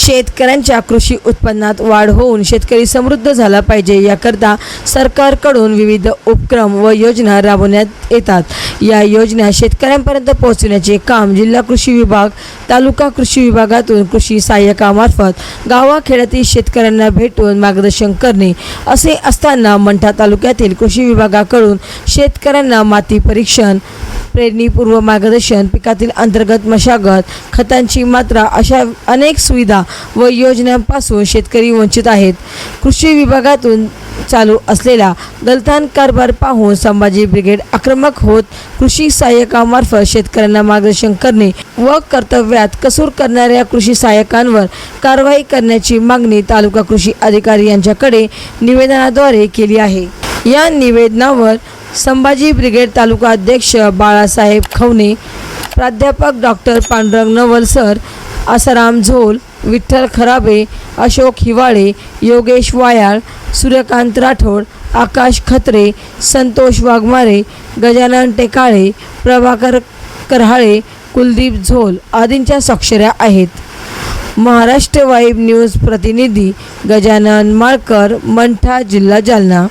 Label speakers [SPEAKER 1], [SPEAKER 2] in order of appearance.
[SPEAKER 1] शेतकऱ्यांच्या कृषी उत्पन्नात वाढ होऊन शेतकरी समृद्ध झाला पाहिजे याकरता सरकारकडून विविध उपक्रम व योजना राबवण्यात येतात. या योजना शेतकऱ्यांपर्यंत पोहोचवण्याचे काम जिल्हा कृषी विभाग तालुका कृषी विभागातून कृषी सहाय्यकामार्फत गावाखेड्यातील शेतकऱ्यांना भेटून मार्गदर्शन करणे असे असताना मंठा तालुक्यातील कृषी विभागाकडून शेतकऱ्यांना माती परीक्षण पेरणीपूर्व मार्गदर्शन पिकातील अंतर्गत मशागत खतांची मात्रा अशा अनेक सुविधा व योजनांपासून शेतकरी वंचित आहेत. कृषी विभागातून चालू असलेला गलथान कारभार पाहून संभाजी ब्रिगेड आक्रमक होत कृषी सहाय्यकामार्फत शेतकऱ्यांना मार्गदर्शन करणे व कर्तव्यात कसूर करणाऱ्या कृषी सहाय्यकांवर कारवाई करण्याची मागणी तालुका कृषी अधिकारी यांच्याकडे निवेदनाद्वारे केली आहे. या निवेदनावर संभाजी ब्रिगेड तालुका अध्यक्ष बाळासाहेब खवणे प्राध्यापक डॉक्टर पांडुरंग नवलसर आसाराम झोल विठ्ठल खराबे अशोक हिवाळे योगेश वायाळ सूर्यकांत राठोड आकाश खत्रे संतोष वाघमारे गजानन टेकाळे प्रभाकर करहाळे कुलदीप झोल आदींच्या स्वाक्षऱ्या आहेत. महाराष्ट्र वाईब न्यूज प्रतिनिधी गजानन माळकर मंठा जिल्हा जालना.